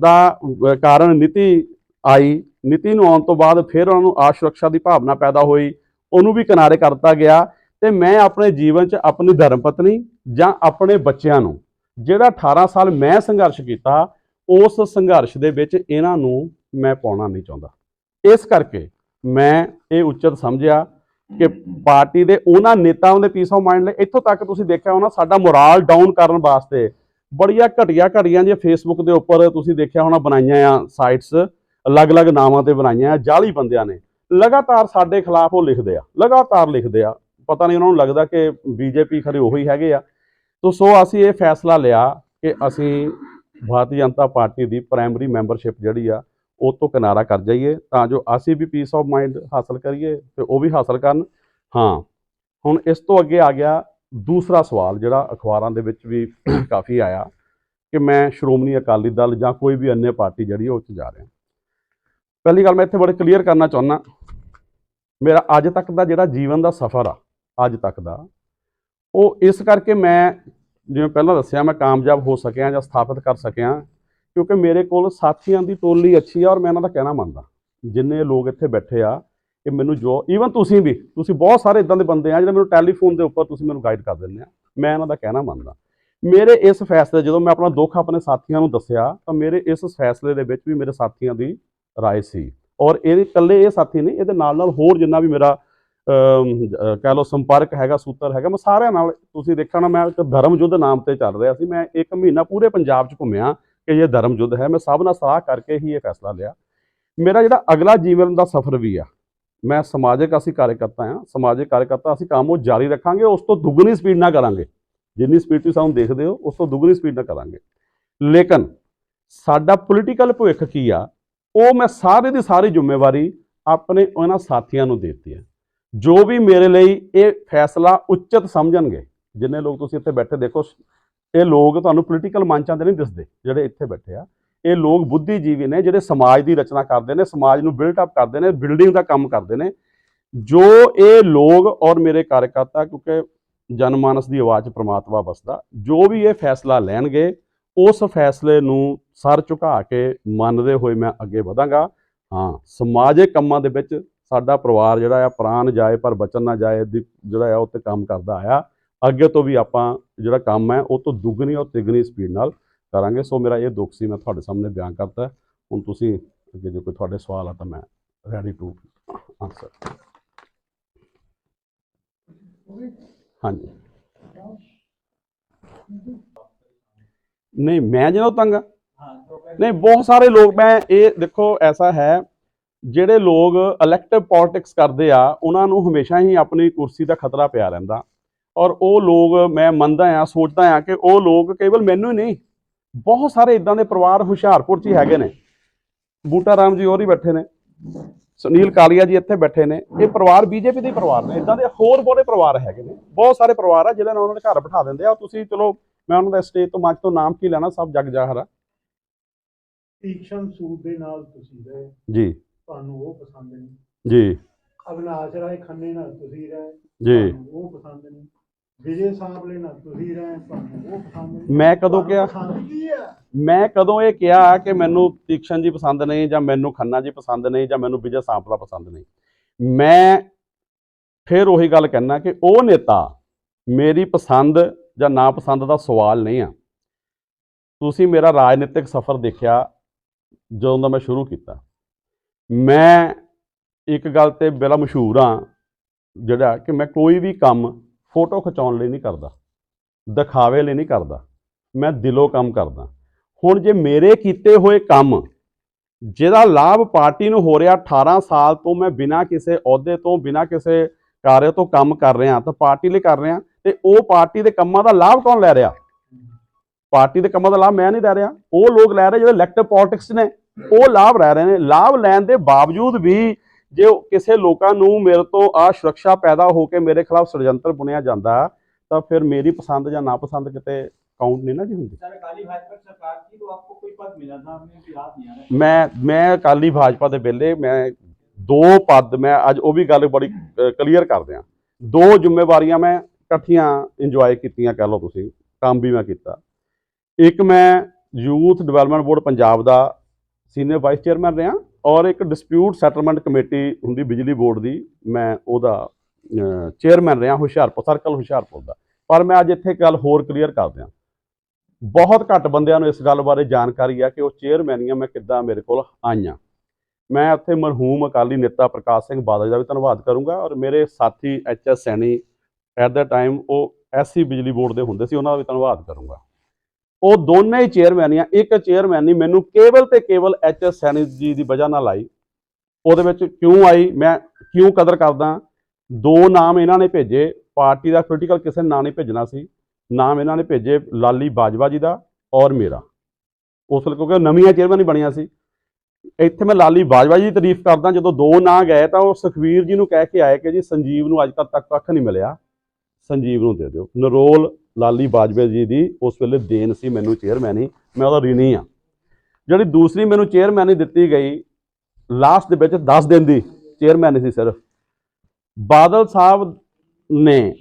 ਦਾ ਕਾਰਨ ਨੀਤੀ ਆਈ। ਨੀਤੀ ਨੂੰ ਆਉਣ ਤੋਂ ਬਾਅਦ ਫਿਰ ਉਹਨਾਂ ਨੂੰ ਆਸ਼ੁਰਕਸ਼ਾ ਦੀ ਭਾਵਨਾ ਪੈਦਾ ਹੋਈ। ਉਹਨੂੰ ਵੀ ਕਿਨਾਰੇ ਕਰਤਾ ਗਿਆ ਤੇ ਮੈਂ ਆਪਣੇ ਜੀਵਨ 'ਚ ਆਪਣੀ ਧਰਮ ਪਤਨੀ ਜਾਂ ਆਪਣੇ ਬੱਚਿਆਂ ਨੂੰ, ਜਿਹੜਾ 18 ਸਾਲ ਮੈਂ ਸੰਘਰਸ਼ ਕੀਤਾ, ਉਸ ਸੰਘਰਸ਼ ਦੇ ਵਿੱਚ ਇਹਨਾਂ ਨੂੰ ਮੈਂ ਪਾਉਣਾ ਨਹੀਂ ਚਾਹੁੰਦਾ। ਇਸ ਕਰਕੇ ਮੈਂ ਇਹ ਉਚਿਤ ਸਮਝਿਆ ਕਿ ਪਾਰਟੀ ਦੇ ਉਹਨਾਂ ਨੇਤਾਵਾਂ ਦੇ ਪੀਸ ਆਫ ਮਾਈਂਡ ਲਈ ਇੱਥੋਂ ਤੱਕ ਤੁਸੀਂ ਦੇਖਿਆ ਹੋਣਾ ਸਾਡਾ ਮੋਰਲ ਡਾਊਨ ਕਰਨ ਵਾਸਤੇ ਬੜੀਆਂ ਘਟੀਆਂ ਘਟੀਆਂ ਜੇ ਫੇਸਬੁੱਕ ਦੇ ਉੱਪਰ ਤੁਸੀਂ ਦੇਖਿਆ ਹੋਣਾ ਬਣਾਈਆਂ ਆ ਸਾਈਟਸ ਅਲੱਗ-ਅਲੱਗ ਨਾਵਾਂ ਤੇ ਬਣਾਈਆਂ ਆ, ਜਾਲੀ ਬੰਦਿਆਂ ਨੇ। ਲਗਾਤਾਰ ਸਾਡੇ ਖਿਲਾਫ ਉਹ ਲਿਖਦੇ ਆ, ਲਗਾਤਾਰ ਲਿਖਦੇ ਆ। ਪਤਾ ਨਹੀਂ ਉਹਨਾਂ ਨੂੰ ਲੱਗਦਾ ਕਿ ਬੀਜੇਪੀ ਖਰੇ ਉਹੀ ਹੈਗੇ ਆ। ਤੋ ਸੋ ਅਸੀਂ ਇਹ ਫੈਸਲਾ ਲਿਆ ਕਿ ਅਸੀਂ ਭਾਰਤੀ ਜਨਤਾ ਪਾਰਟੀ ਦੀ ਪ੍ਰਾਇਮਰੀ ਮੈਂਬਰਸ਼ਿਪ ਜਿਹੜੀ ਆ ਉਹ ਤੋਂ ਕਿਨਾਰਾ ਕਰ ਜਾਈਏ ਤਾਂ ਜੋ ਅਸੀਂ ਵੀ ਪੀਸ ਆਫ ਮਾਈਂਡ ਹਾਸਲ ਕਰੀਏ ਤੇ ਉਹ ਵੀ ਹਾਸਲ ਕਰਨ। ਹਾਂ, ਹੁਣ ਇਸ ਤੋਂ ਅੱਗੇ ਆ ਗਿਆ ਦੂਸਰਾ ਸਵਾਲ ਜਿਹੜਾ ਅਖਬਾਰਾਂ ਦੇ ਵਿੱਚ ਵੀ ਕਾਫੀ ਆਇਆ ਕਿ ਮੈਂ ਸ਼੍ਰੋਮਣੀ ਅਕਾਲੀ ਦਲ ਜਾਂ ਕੋਈ ਵੀ ਅੰਨੇ ਪਾਰਟੀ ਜਿਹੜੀ ਉਹ 'ਚ ਜਾ ਰਿਹਾ। ਪਹਿਲੀ ਗੱਲ ਮੈਂ ਇੱਥੇ ਬੜੇ ਕਲੀਅਰ ਕਰਨਾ ਚਾਹੁੰਦਾ ਮੇਰਾ ਅੱਜ ਤੱਕ ਦਾ ਜਿਹੜਾ ਜੀਵਨ ਦਾ ਸਫ਼ਰ ਆ, ਅੱਜ ਤੱਕ ਦਾ, ਉਹ ਇਸ ਕਰਕੇ ਮੈਂ ਜਿਵੇਂ ਪਹਿਲਾਂ ਦੱਸਿਆ ਮੈਂ ਕਾਮਯਾਬ ਹੋ ਸਕਿਆ ਜਾਂ ਸਥਾਪਿਤ ਕਰ ਸਕਿਆ ਕਿਉਂਕਿ ਮੇਰੇ ਕੋਲ ਸਾਥੀਆਂ ਦੀ ਟੋਲੀ ਅੱਛੀ ਆ ਔਰ ਮੈਂ ਇਹਨਾਂ ਦਾ ਕਹਿਣਾ ਮੰਨਦਾ। ਜਿੰਨੇ ਲੋਕ ਇੱਥੇ ਬੈਠੇ ਆ ਕਿ ਮੈਨੂੰ ਜੋ ਈਵਨ ਤੁਸੀਂ ਵੀ ਤੁਸੀਂ ਬਹੁਤ ਸਾਰੇ ਇਦਾਂ ਦੇ ਬੰਦੇ ਆ ਜਿਹੜੇ ਮੈਨੂੰ ਟੈਲੀਫੋਨ ਦੇ ਉੱਪਰ ਤੁਸੀਂ ਮੈਨੂੰ ਗਾਈਡ ਕਰ ਦਿੰਦੇ ਆ। ਮੈਂ ਇਹਨਾਂ ਦਾ ਕਹਿਣਾ ਮੰਨਦਾ। ਮੇਰੇ ਇਸ ਫੈਸਲੇ ਜਦੋਂ ਮੈਂ ਆਪਣਾ ਦੁੱਖ ਆਪਣੇ ਸਾਥੀਆਂ ਨੂੰ ਦੱਸਿਆ ਤਾਂ ਮੇਰੇ ਇਸ ਫੈਸਲੇ ਦੇ ਵਿੱਚ ਵੀ ਮੇਰੇ ਸਾਥੀਆਂ ਦੀ ਰਾਏ ਸੀ। ਔਰ ਇਹਦੇ ਇਕੱਲੇ ਇਹ ਸਾਥੀ ਨਹੀਂ ਇਹਦੇ ਨਾਲ ਨਾਲ ਹੋਰ ਜਿੰਨਾ ਵੀ ਮੇਰਾ ਅਮ, ਅ, ਕਹਿ ਲਓ ਸੰਪਰਕ ਹੈਗਾ ਸੂਤਰ ਹੈਗਾ ਮੈਂ ਸਾਰਿਆਂ ਨਾਲ ਤੁਸੀਂ ਦੇਖਣਾ ਮੈਂ ਇੱਕ ਧਰਮ ਯੁੱਧ ਨਾਮ ਤੇ ਚੱਲ ਰਿਹਾ ਸੀ। ਮੈਂ ਇੱਕ ਮਹੀਨਾ ਪੂਰੇ ਪੰਜਾਬ 'ਚ ਘੁੰਮਿਆ। ਕਿ ਇਹ ਧਰਮ ਯੁੱਧ ਹੈ। ਮੈਂ ਸਭ ਨਾਲ ਸਲਾਹ ਕਰਕੇ ਹੀ ਇਹ ਫੈਸਲਾ ਲਿਆ। ਮੇਰਾ ਜਿਹੜਾ ਅਗਲਾ ਜੀਵਨ ਦਾ ਸਫ਼ਰ ਵੀ ਆ, ਮੈਂ ਸਮਾਜਿਕ ਅਸੀਂ ਕਾਰਜਕਰਤਾ ਹਾਂ। ਸਮਾਜਿਕ ਕਾਰਜਕਰਤਾ ਅਸੀਂ ਕੰਮ ਉਹ ਜਾਰੀ ਰੱਖਾਂਗੇ, ਉਸ ਤੋਂ ਦੁੱਗਣੀ ਸਪੀਡ ਨਾਲ ਕਰਾਂਗੇ। ਜਿੰਨੀ ਸਪੀਡ ਤੁਸੀਂ ਸਾਨੂੰ ਦੇਖਦੇ ਹੋ, ਉਸ ਤੋਂ ਦੁੱਗਣੀ ਸਪੀਡ ਨਾਲ ਕਰਾਂਗੇ। ਲੇਕਿਨ ਸਾਡਾ ਪੋਲੀਟੀਕਲ ਭਵਿੱਖ ਕੀ ਆ? ਉਹ ਮੈਂ ਸਾਰੇ ਦੀ ਸਾਰੀ ਜ਼ਿੰਮੇਵਾਰੀ ਆਪਣੇ ਉਹਨਾਂ ਸਾਥੀਆਂ ਨੂੰ ਦੇ ਦਿੱਤੀ ਹੈ। ਜੋ ਵੀ ਮੇਰੇ ਲਈ ਇਹ ਫੈਸਲਾ ਉਚਿਤ ਸਮਝਣਗੇ, ਜਿੰਨੇ ਲੋਕ ਤੁਸੀਂ ਇੱਥੇ ਬੈਠੇ ਦੇਖੋ ਇਹ ਲੋਕ ਤੁਹਾਨੂੰ ਪੋਲੀਟੀਕਲ ਮੰਚਾਂ ਤੇ ਨਹੀਂ ਦਿਸਦੇ, ਜਿਹੜੇ ਇੱਥੇ ਬੈਠੇ ਆ। ਇਹ ਲੋਕ ਬੁੱਧੀਜੀਵੀ ਨੇ, ਜਿਹੜੇ ਸਮਾਜ ਦੀ ਰਚਨਾ ਕਰਦੇ ਨੇ, ਸਮਾਜ ਨੂੰ ਬਿਲਟ ਅਪ ਕਰਦੇ ਨੇ ਬਿਲਡਿੰਗ ਦਾ ਕੰਮ ਕਰਦੇ ਨੇ। ਜੋ ਇਹ ਲੋਕ ਔਰ ਮੇਰੇ ਕਾਰਜਕਰਤਾ ਕਿਉਂਕਿ ਜਨਮਾਨਸ ਦੀ ਆਵਾਜ਼ 'ਚ ਪ੍ਰਮਾਤਮਾ ਵਸਦਾ, ਜੋ ਵੀ ਇਹ ਫੈਸਲਾ ਲੈਣਗੇ, ਉਸ ਫੈਸਲੇ ਨੂੰ ਸਰ ਝੁਕਾ ਕੇ ਮੰਨਦੇ ਹੋਏ ਮੈਂ ਅੱਗੇ ਵਧਾਂਗਾ। ਹਾਂ, ਸਮਾਜਿਕ ਕੰਮਾਂ ਦੇ ਵਿੱਚ ਸਾਡਾ ਪਰਿਵਾਰ ਜਿਹੜਾ ਆ ਪ੍ਰਾਨ ਜਾਏ ਪਰ ਬਚਨ ਨਾ ਜਾਏ ਦੀ ਜਿਹੜਾ ਆ, ਉਹ ਤੇ ਕੰਮ ਕਰਦਾ ਆਇਆ। ਅੱਗੇ ਤੋਂ ਵੀ ਆਪਾਂ ਜਿਹੜਾ ਕੰਮ ਹੈ ਉਹ ਤੋਂ ਦੁੱਗਣੀ ਔਰ ਤਿੱਗਣੀ ਸਪੀਡ ਨਾਲ ਕਰਾਂਗੇ। ਸੋ ਮੇਰਾ ਇਹ ਦੁੱਖ ਸੀ, ਮੈਂ ਤੁਹਾਡੇ ਸਾਹਮਣੇ ਬਿਆਨ ਕਰਤਾ। ਹੁਣ ਤੁਸੀਂ ਅੱਗੇ ਜੇ ਕੋਈ ਤੁਹਾਡੇ ਸਵਾਲ ਆ ਤਾਂ ਮੈਂ ਰੈਡੀ ਟੂ ਆਨਸਰ ਹਾਂਜੀ। ਨਹੀਂ, ਮੈਂ ਜਦੋਂ ਤੰਗ ਆ? ਨਹੀਂ, ਬਹੁਤ ਸਾਰੇ ਲੋਕ, ਮੈਂ ਇਹ ਦੇਖੋ, ਐਸਾ ਹੈ, ਜਿਹੜੇ ਲੋਕ ਇਲੈਕਟਿਵ ਪੋਲਿਟਿਕਸ ਕਰਦੇ ਆ, ਉਹਨਾਂ ਨੂੰ ਹਮੇਸ਼ਾ ਹੀ ਆਪਣੀ ਕੁਰਸੀ ਦਾ ਖਤਰਾ ਪਿਆ ਰਹਿੰਦਾ। ਔਰ ਉਹ ਲੋਕ ਮੈਂ ਮੰਨਦਾ ਆ ਸੋਚਦਾ ਆ ਕਿ ਉਹ ਲੋਕ ਕੇਵਲ ਮੈਨੂੰ ਹੀ ਨਹੀਂ ਬਹੁਤ ਸਾਰੇ ਇਦਾਂ ਦੇ ਪਰਿਵਾਰ ਹੁਸ਼ਿਆਰਪੁਰ 'ਚ ਹੀ ਹੈਗੇ ਨੇ। ਬੂਟਾ ਰਾਮ ਜੀ ਹੋਰ ਹੀ ਬੈਠੇ ਨੇ ਸੁਨੀਲ ਕਾਲੀਆ ਜੀ ਇੱਥੇ ਬੈਠੇ ਨੇ ਇਹ ਪਰਿਵਾਰ ਬੀਜੇਪੀ ਦੇ ਪਰਿਵਾਰ ਨੇ ਇਦਾਂ ਦੇ ਹੋਰ ਬੜੇ ਪਰਿਵਾਰ ਹੈਗੇ ਨੇ ਬਹੁਤ ਸਾਰੇ ਪਰਿਵਾਰ ਆ ਜਿਹੜੇ ਨਾਲ ਉਹਨਾਂ ਦੇ ਘਰ ਬਿਠਾ ਦਿੰਦੇ ਆ। ਤੁਸੀਂ ਚਲੋ ਮੈਂ ਉਹਨਾਂ ਦਾ ਸਟੇਜ ਤੋਂ ਮੰਚ ਤੋਂ ਨਾਮ ਕੀ ਲੈਣਾ ਸਭ ਜਗ ਜਾਹਰ ਆ। ਤੀਕਸ਼ਣ ਦੇ ਨਾਲ ਤੁਸੀਂ ਰਹੇ। ਜੀ। ਤੁਹਾਨੂੰ ਉਹ ਪਸੰਦ ਨਹੀਂ। ਜੀ। ਅਵਿਨਾਸ਼ ਰਾਏ ਖੰਨੇ ਨਾਲ ਤੁਸੀਂ ਰਹੇ। ਜੀ। ਉਹ ਪਸੰਦ ਨਹੀਂ। ਵਿਜੇ ਸਾਹਬਲੇ ਨਾਲ ਤੁਸੀਂ ਰਹੇ ਤੁਹਾਨੂੰ ਉਹ ਪਸੰਦ ਨਹੀਂ। ਮੈਂ ਕਦੋਂ ਕਿਹਾ? ਪਸੰਦ ਕੀ ਮੈਂ ਕਦੋਂ ਇਹ ਕਿਹਾ ਕਿ ਮੈਨੂੰ ਤੀਕਸ਼ਣ ਜੀ ਪਸੰਦ ਨਹੀਂ ਜਾਂ ਮੈਨੂੰ ਖੰਨਾ ਜੀ ਪਸੰਦ ਨਹੀਂ ਜਾਂ ਮੈਨੂੰ ਵਿਜੇ ਸਾਂਪਲਾ ਪਸੰਦ ਨਹੀਂ। ਮੈਂ ਫਿਰ ਉਹੀ ਗੱਲ ਕਹਿਣਾ ਕਿ ਉਹ ਨੇਤਾ ਮੇਰੀ ਪਸੰਦ ਜਾਂ ਨਾ ਪਸੰਦ ਦਾ ਸਵਾਲ ਨਹੀਂ ਆ। ਤੁਸੀਂ ਮੇਰਾ ਰਾਜਨੀਤਿਕ ਸਫ਼ਰ ਦੇਖਿਆ ਜਦੋਂ ਦਾ ਮੈਂ ਸ਼ੁਰੂ ਕੀਤਾ। ਮੈਂ ਇੱਕ ਗੱਲ ਤੇ ਬੜਾ ਮਸ਼ਹੂਰ ਆ ਜਿਹੜਾ ਕਿ ਮੈਂ ਕੋਈ ਵੀ ਕੰਮ ਫੋਟੋ ਖਿਚਾਉਣ ਲਈ ਨਹੀਂ ਕਰਦਾ, ਦਿਖਾਵੇ ਲਈ ਨਹੀਂ ਕਰਦਾ, ਮੈਂ ਦਿਲੋਂ ਕੰਮ ਕਰਦਾ। ਹੁਣ ਜੇ ਮੇਰੇ ਕੀਤੇ ਹੋਏ ਕੰਮ, ਜਿਹਦਾ ਲਾਭ ਪਾਰਟੀ ਨੂੰ ਹੋ ਰਿਹਾ 18 ਸਾਲ ਤੋਂ ਮੈਂ ਬਿਨਾਂ ਕਿਸੇ ਅਹੁਦੇ ਤੋਂ, ਬਿਨਾਂ ਕਿਸੇ ਕਾਰਜ ਤੋਂ ਕੰਮ ਕਰ ਰਿਹਾ, ਤਾਂ ਪਾਰਟੀ ਲਈ ਕਰ ਰਿਹਾ, ਤੇ ਉਹ ਪਾਰਟੀ ਦੇ ਕੰਮਾਂ ਦਾ ਲਾਭ ਕੌਣ ਲੈ ਰਿਹਾ? ਪਾਰਟੀ ਦੇ ਕੰਮਾਂ ਦਾ ਲਾਭ ਮੈਂ ਨਹੀਂ ਲੈ ਰਿਹਾ, ਉਹ ਲੋਕ ਲੈ ਰਹੇ ਜਿਹੜੇ ਇਲੈਕਟਿਵ ਪੋਲਿਟਿਕਸ ਨੇ, ਉਹ ਲਾਭ ਲੈ ਰਹੇ ਨੇ। ਲਾਭ ਲੈਣ ਦੇ ਬਾਵਜੂਦ ਵੀ ਜੇ ਕਿਸੇ ਲੋਕਾਂ ਨੂੰ ਮੇਰੇ ਤੋਂ ਆ ਸੁਰੱਖਿਆ ਪੈਦਾ ਹੋ ਕੇ ਮੇਰੇ ਖਿਲਾਫ ਸੜਜੰਤਰ ਬੁਣਿਆ ਜਾਂਦਾ ਤਾਂ ਫਿਰ ਮੇਰੀ ਪਸੰਦ ਜਾਂ ਨਾ ਪਸੰਦ ਕਿਤੇ ਕਾਊਂਟ ਨਹੀਂ ਨਾ ਜੀ ਹੁੰਦੀ। ਮੈਂ ਮੈਂ ਅਕਾਲੀ ਭਾਜਪਾ ਦੇ ਵੇਲੇ ਮੈਂ ਦੋ ਪਦ ਮੈਂ ਅੱਜ ਉਹ ਵੀ ਗੱਲ ਬੜੀ ਕਲੀਅਰ ਕਰਦੇ ਆ ਦੋ ਜ਼ਿੰਮੇਵਾਰੀਆਂ ਮੈਂ ਇਕੱਠੀਆਂ ਇੰਜੋਏ ਕੀਤੀਆਂ ਕਹ ਲਓ ਤੁਸੀਂ ਕੰਮ ਵੀ ਮੈਂ ਕੀਤਾ। ਇੱਕ ਮੈਂ ਯੂਥ ਡਿਵੈਲਪਮੈਂਟ ਬੋਰਡ ਪੰਜਾਬ ਦਾ ਸੀਨੀਅਰ ਵਾਈਸ ਚੇਅਰਮੈਨ ਰਿਹਾ। ਔਰ ਇੱਕ ਡਿਸਪਿਊਟ ਸੈਟਲਮੈਂਟ ਕਮੇਟੀ ਹੁੰਦੀ ਬਿਜਲੀ ਬੋਰਡ ਦੀ, ਮੈਂ ਉਹਦਾ ਚੇਅਰਮੈਨ ਰਿਹਾ ਹੁਸ਼ਿਆਰਪੁਰ, ਸਰਕਲ ਹੁਸ਼ਿਆਰਪੁਰ ਦਾ। ਪਰ ਮੈਂ ਅੱਜ ਇੱਥੇ ਗੱਲ ਹੋਰ ਕਲੀਅਰ ਕਰ ਦਿਆਂ। ਬਹੁਤ ਘੱਟ ਬੰਦਿਆਂ ਨੂੰ ਇਸ ਗੱਲ ਬਾਰੇ ਜਾਣਕਾਰੀ ਆ ਕਿ ਉਹ ਚੇਅਰਮੈਨੀਆਂ ਮੈਂ ਕਿੱਦਾਂ ਮੇਰੇ ਕੋਲ ਆਈਆਂ ਮੈਂ ਉੱਥੇ ਮਰਹੂਮ ਅਕਾਲੀ ਨੇਤਾ ਪ੍ਰਕਾਸ਼ ਸਿੰਘ ਬਾਦਲ ਦਾ ਵੀ ਧੰਨਵਾਦ ਕਰੂੰਗਾ ਔਰ ਮੇਰੇ ਸਾਥੀ ਐਚ ਐਸ ਸੈਣੀ ਐਟ ਦਾ ਟਾਈਮ ਉਹ ਐਸਸੀ ਬਿਜਲੀ ਬੋਰਡ ਦੇ ਹੁੰਦੇ ਸੀ, ਉਹਨਾਂ ਦਾ ਵੀ ਧੰਨਵਾਦ ਕਰੂੰਗਾ। ਉਹ ਦੋਨੇ ਹੀ ਚੇਅਰਮੈਨੀਆਂ ਇੱਕ ਚੇਅਰਮੈਨ ਨਹੀਂ, ਮੈਨੂੰ ਕੇਵਲ ਤੇ ਕੇਵਲ ਐਚ ਐਸ ਸੈਣੀ ਜੀ ਦੀ ਵਜ੍ਹਾ ਨਾਲ ਆਈ। ਉਹਦੇ ਵਿੱਚ ਕਿਉਂ ਆਈ? ਮੈਂ ਕਿਉਂ ਕਦਰ ਕਰਦਾ? ਦੋ ਨਾਮ ਇਹਨਾਂ ਨੇ ਭੇਜੇ, ਪਾਰਟੀ ਦਾ ਪੋਲੀਟੀਕਲ ਕਿਸੇ ਨਾਂ ਨਹੀਂ ਭੇਜਣਾ ਸੀ। ਨਾਮ ਇਹਨਾਂ ਨੇ ਭੇਜੇ ਲਾਲੀ ਬਾਜਵਾ ਜੀ ਦਾ ਔਰ ਮੇਰਾ। ਉਸ ਵੇਲੇ ਕਿਉਂਕਿ ਨਵੀਆਂ ਚੇਅਰਮੈਨ ਹੀ ਬਣੀਆਂ ਸੀ। ਇੱਥੇ ਮੈਂ ਲਾਲੀ ਬਾਜਵਾ ਜੀ ਦੀ ਤਾਰੀਫ ਕਰਦਾ, ਜਦੋਂ ਦੋ ਨਾਂ ਗਏ ਤਾਂ ਉਹ ਸੁਖਵੀਰ ਜੀ ਨੂੰ ਕਹਿ ਕੇ ਆਏ ਕਿ ਜੀ ਸੰਜੀਵ ਨੂੰ ਅੱਜ ਤੱਕ ਕੱਖ ਨਹੀਂ ਮਿਲਿਆ। ਸੰਜੀਵ ਨੂੰ ਦੇ ਦਿਓ। ਨਰੋਲ ਲਾਲੀ ਬਾਜਵਾ ਜੀ ਦੀ ਉਸ ਵੇਲੇ ਦੇਣ ਸੀ ਮੈਨੂੰ ਚੇਅਰਮੈਨ ਹੀ, ਮੈਂ ਉਹਦਾ ਰਿਣੀ ਆ ਜਿਹੜੀ ਦੂਸਰੀ ਮੈਨੂੰ ਚੇਅਰਮੈਨ ਹੀ ਦਿੱਤੀ ਗਈ ਲਾਸਟ ਦੇ ਵਿੱਚ 10 ਦਿਨ ਦੀ ਚੇਅਰਮੈਨ ਸੀ ਸਿਰਫ। ਬਾਦਲ ਸਾਹਿਬ ਨੇ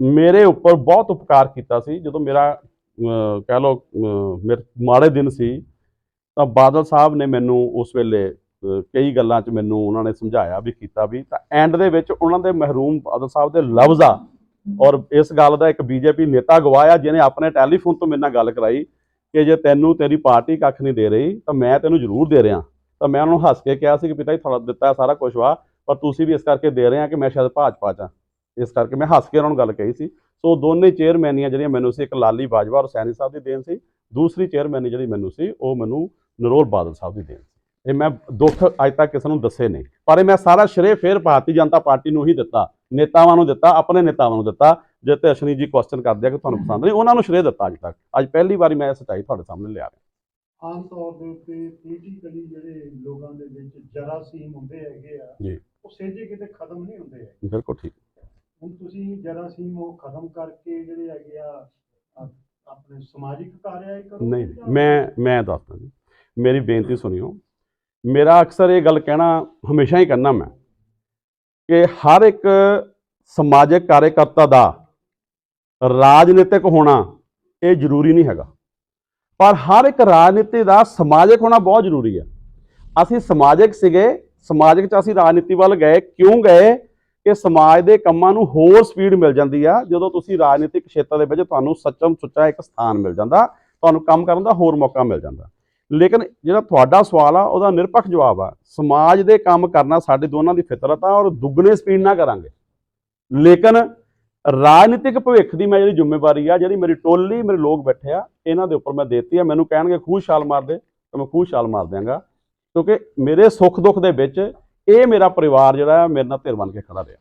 ਮੇਰੇ ਉੱਪਰ ਬਹੁਤ ਉਪਕਾਰ ਕੀਤਾ ਸੀ। ਜਦੋਂ ਮੇਰਾ ਕਹਿ ਲਓ ਮੇਰੇ ਮਾੜੇ ਦਿਨ ਸੀ, ਤਾਂ ਬਾਦਲ ਸਾਹਿਬ ਨੇ ਮੈਨੂੰ ਉਸ ਵੇਲੇ ਕਈ ਗੱਲਾਂ 'ਚ ਮੈਨੂੰ ਉਹਨਾਂ ਨੇ ਸਮਝਾਇਆ ਵੀ ਕੀਤਾ ਵੀ, ਤਾਂ ਐਂਡ ਦੇ ਵਿੱਚ ਉਹਨਾਂ ਦੇ ਮਹਿਰੂਮ ਬਾਦਲ ਸਾਹਿਬ ਦੇ ਲਫ਼ਜ਼ ਆ ਔਰ ਇਸ ਗੱਲ ਦਾ ਇੱਕ ਬੀਜੇਪੀ ਨੇਤਾ ਗਵਾਇਆ ਜਿਹਨੇ ਆਪਣੇ ਟੈਲੀਫੋਨ ਤੋਂ ਮੇਰੇ ਨਾਲ ਗੱਲ ਕਰਾਈ ਕਿ ਜੇ ਤੈਨੂੰ ਤੇਰੀ ਪਾਰਟੀ ਕੱਖ ਨਹੀਂ ਦੇ ਰਹੀ, ਤਾਂ ਮੈਂ ਤੈਨੂੰ ਜ਼ਰੂਰ ਦੇ ਰਿਹਾ। ਤਾਂ ਮੈਂ ਉਹਨਾਂ ਨੂੰ ਹੱਸ ਕੇ ਕਿਹਾ ਸੀ ਕਿ ਪਿਤਾ ਜੀ, ਤੁਹਾਡਾ ਦਿੱਤਾ ਸਾਰਾ ਕੁਝ ਵਾ, ਪਰ ਤੁਸੀਂ ਵੀ ਇਸ ਕਰਕੇ ਦੇ ਰਹੇ ਆ ਕਿ ਮੈਂ ਸ਼ਾਇਦ ਭਾਜਪਾ 'ਚ ਹਾਂ ਇਸ ਕਰਕੇ ਮੈਂ ਹੱਸ ਕੇ ਉਹਨਾਂ ਨੂੰ ਗੱਲ ਕਹੀ ਸੀ। ਸੋ ਦੋਨੇ ਚੇਅਰਮੈਨੀਆਂ ਜਿਹੜੀਆਂ ਮੈਨੂੰ ਸੀ, ਇੱਕ ਲਾਲੀ ਬਾਜਵਾ ਔਰ ਸੈਣੀ ਸਾਹਿਬ ਦੀ ਦੇਣ ਸੀ, ਦੂਸਰੀ ਚੇਅਰਮੈਨੀ ਜਿਹੜੀ ਮੈਨੂੰ ਸੀ, ਉਹ ਮੈਨੂੰ ਨਰੋਲ ਬਾਦਲ ਸਾਹਿਬ ਦੀ ਦੇਣ ਸੀ। ਇਹ ਮੈਂ ਦੁੱਖ ਅੱਜ ਤੱਕ ਕਿਸੇ ਨੂੰ ਦੱਸੇ ਨਹੀਂ। ਪਰ ਇਹ ਮੈਂ ਸਾਰਾ ਸ਼੍ਰੇ ਫੇਰ ਭਾਰਤੀ ਜਨਤਾ ਪਾਰਟੀ ਨੂੰ ਹੀ ਦਿੱਤਾ। ਨੇਤਾਵਾਂ ਨੂੰ ਦਿੱਤਾ ਆਪਣੇ ਨੇਤਾਵਾਂ ਨੂੰ ਦਿੱਤਾ ਜੇ ਤੇ ਅਸ਼ਨੀ ਜੀ ਕੁਐਸਚਨ ਕਰਦੇ ਆ ਕਿ ਤੁਹਾਨੂੰ ਪਸੰਦ ਨਹੀਂ ਉਹਨਾਂ ਨੂੰ ਸ਼੍ਰੇ ਦਿੱਤਾ ਅੱਜ ਤੱਕ। ਅੱਜ ਪਹਿਲੀ ਵਾਰੀ ਮੈਂ ਇਹ ਸੱਚਾਈ ਤੁਹਾਡੇ ਸਾਹਮਣੇ ਲਿਆ ਰਿਹਾ। ਆਮ ਤੌਰ ਦੇ ਉੱਤੇ ਪੋਲੀਟੀਕਲੀ ਜਿਹੜੇ ਲੋਕਾਂ ਦੇ ਵਿੱਚ ਜਰਾਸੀਮ ਹੁੰਦੇ ਹੈਗੇ ਆ ਜੀ। ਉਹ ਸਹਿਜੇ ਕਿਤੇ ਖਤਮ ਨਹੀਂ ਹੁੰਦੇ ਹੈਗੇ। ਬਿਲਕੁਲ ਠੀਕ। ਹੁਣ ਤੁਸੀਂ ਜਰਾਸੀਮ ਉਹ ਖਤਮ ਕਰਕੇ ਜਿਹੜੇ ਹੈਗੇ ਆ ਆਪਣੇ ਸਮਾਜਿਕ ਕਾਰਜ ਕਰੋ ਨਹੀਂ, ਮੈਂ ਮੈਂ ਦੱਸਦਾ ਜੀ। ਮੇਰੀ ਬੇਨਤੀ ਸੁਣਿਓ। ਮੇਰਾ ਅਕਸਰ ਇਹ ਗੱਲ ਕਹਿਣਾ ਹਮੇਸ਼ਾ ਹੀ ਕਹਿਣਾ ਮੈਂ ਕਿ ਹਰ ਇੱਕ ਸਮਾਜਿਕ ਕਾਰਜਕਰਤਾ ਦਾ ਰਾਜਨੀਤਿਕ ਹੋਣਾ ਇਹ ਜ਼ਰੂਰੀ ਨਹੀਂ ਹੈਗਾ। ਪਰ ਹਰ ਇੱਕ ਰਾਜਨੀਤੀ ਦਾ ਸਮਾਜਿਕ ਹੋਣਾ ਬਹੁਤ ਜ਼ਰੂਰੀ ਹੈ। ਅਸੀਂ ਸਮਾਜਿਕ ਸੀਗੇ, ਸਮਾਜਿਕ ਚ ਅਸੀਂ ਰਾਜਨੀਤੀ ਵੱਲ ਗਏ, ਕਿਉਂ ਗਏ? ਕਿ ਸਮਾਜ ਦੇ ਕੰਮਾਂ ਨੂੰ ਹੋਰ ਸਪੀਡ ਮਿਲ ਜਾਂਦੀ ਆ। ਜਦੋਂ ਤੁਸੀਂ ਰਾਜਨੀਤਿਕ ਖੇਤਰ ਦੇ ਵਿੱਚ ਤੁਹਾਨੂੰ ਸੱਚਮ ਸੁੱਚਾ ਇੱਕ ਸਥਾਨ ਮਿਲ ਜਾਂਦਾ, ਤੁਹਾਨੂੰ ਕੰਮ ਕਰਨ ਦਾ ਹੋਰ ਮੌਕਾ ਮਿਲ ਜਾਂਦਾ। ਲੇਕਿਨ ਜਿਹੜਾ ਤੁਹਾਡਾ ਸਵਾਲ ਆ ਉਹਦਾ ਨਿਰਪੱਖ ਜਵਾਬ ਆ ਸਮਾਜ ਦੇ ਕੰਮ ਕਰਨਾ ਸਾਡੇ ਦੋਨਾਂ ਦੀ ਫਿਤਰਤ ਆ ਔਰ ਦੁੱਗਣੇ ਸਪੀਡ ਨਾਲ ਕਰਾਂਗੇ ਲੇਕਿਨ ਰਾਜਨੀਤਿਕ ਭਵਿੱਖ ਦੀ ਮੈਂ ਜਿਹੜੀ ਜ਼ਿੰਮੇਵਾਰੀ ਆ ਜਿਹੜੀ ਮੇਰੀ ਟੋਲੀ ਮੇਰੇ ਲੋਕ ਬੈਠੇ ਆ ਇਹਨਾਂ ਦੇ ਉੱਪਰ ਮੈਂ ਦੇਤੀ ਆ ਮੈਨੂੰ ਕਹਿਣਗੇ ਖੂਹ ਛਾਲ ਮਾਰ ਦੇ ਤਾਂ ਮੈਂ ਖੂਹ ਛਾਲ ਮਾਰ ਦਿਆਂਗਾ ਕਿਉਂਕਿ ਮੇਰੇ ਸੁੱਖ ਦੁੱਖ ਦੇ ਵਿੱਚ ਇਹ ਮੇਰਾ ਪਰਿਵਾਰ ਜਿਹੜਾ ਹੈ ਮੇਰੇ ਨਾਲ ਧਿਰ ਬਣ ਕੇ ਖੜਾ ਰਿਹਾ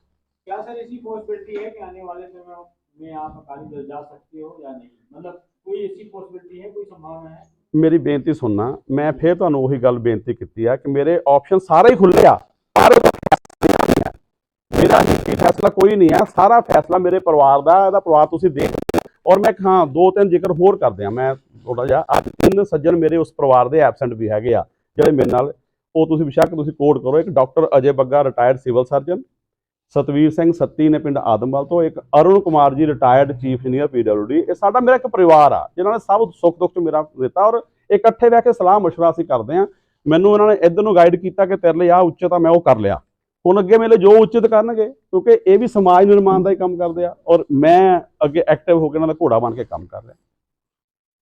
क्या सर ऐसी पॉसिबिलिटी है कि आने वाले समय में आप अकाली दल जा सकते हो या नहीं मतलब कोई ऐसी पॉसिबिलिटी है कोई संभावना है ਮੇਰੀ ਬੇਨਤੀ ਸੁਣਨਾ, ਮੈਂ ਫੇਰ ਤੁਹਾਨੂੰ ਉਹੀ ਗੱਲ ਬੇਨਤੀ ਕੀਤੀ ਆ ਕਿ ਮੇਰੇ ਆਪਸ਼ਨ ਸਾਰੇ ਹੀ ਖੁੱਲੇ ਆ। ਪਰ ਮੇਰਾ ਨਿੱਜੀ ਫੈਸਲਾ ਕੋਈ ਨਹੀਂ ਆ, ਸਾਰਾ ਫੈਸਲਾ ਮੇਰੇ ਪਰਿਵਾਰ ਦਾ, ਇਹਦਾ ਪਰਿਵਾਰ ਤੁਸੀਂ ਦੇਖ ਔਰ ਮੈਂ ਹਾਂ, ਦੋ ਤਿੰਨ ਜ਼ਿਕਰ ਹੋਰ ਕਰਦੇ ਆ, ਮੈਂ ਥੋੜਾ ਜਿਹਾ, ਅੱਜ ਤਿੰਨ ਸੱਜਣ ਮੇਰੇ ਉਸ ਪਰਿਵਾਰ ਦੇ ਐਬਸੈਂਟ ਵੀ ਹੈਗੇ ਆ, ਜਿਹੜੇ ਮੇਰੇ ਨਾਲ, ਉਹ ਤੁਸੀਂ ਬੇਸ਼ੱਕ ਤੁਸੀਂ ਕੋਡ ਕਰੋ, ਇੱਕ doctor Ajay Bagga retired civil surgeon Satvir Singh Satti ਨੇ ਪਿੰਡ ਆਦਮਵਾਲ ਤੋਂ ਇੱਕ Arun Kumar ji retired chief engineer PWD ਇਹ ਸਾਡਾ ਮੇਰਾ ਇੱਕ ਪਰਿਵਾਰ ਆ, ਜਿਨ੍ਹਾਂ ਨੇ ਸਭ ਸੁੱਖ ਦੁੱਖ ਚ ਮੇਰਾ ਦਿੱਤਾ ਔਰ ਇਕੱਠੇ ਬਹਿ ਕੇ ਸਲਾਹ ਮਸ਼ਵਰਾ ਅਸੀਂ ਕਰਦੇ ਆ ਮੈਨੂੰ ਉਹਨਾਂ ਨੇ ਇਧਰ ਨੂੰ ਗਾਈਡ ਕੀਤਾ ਕਿ ਤੇਰੇ ਲਈ ਆ ਉੱਚਤਾ ਮੈਂ ਉਹ ਕਰ ਲਿਆ। ਹੁਣ ਅੱਗੇ ਮੇਰੇ ਜੋ ਉਚਿਤ ਕਰਨਗੇ, ਕਿਉਂਕਿ ਇਹ ਵੀ ਸਮਾਜ ਨਿਰਮਾਣ ਦਾ ਹੀ ਕੰਮ ਕਰਦੇ ਆ ਔਰ ਮੈਂ ਅੱਗੇ ਐਕਟਿਵ ਹੋ ਕੇ ਉਹਨਾਂ ਦਾ ਘੋੜਾ ਬਣ ਕੇ ਕੰਮ ਕਰ ਰਿਹਾ।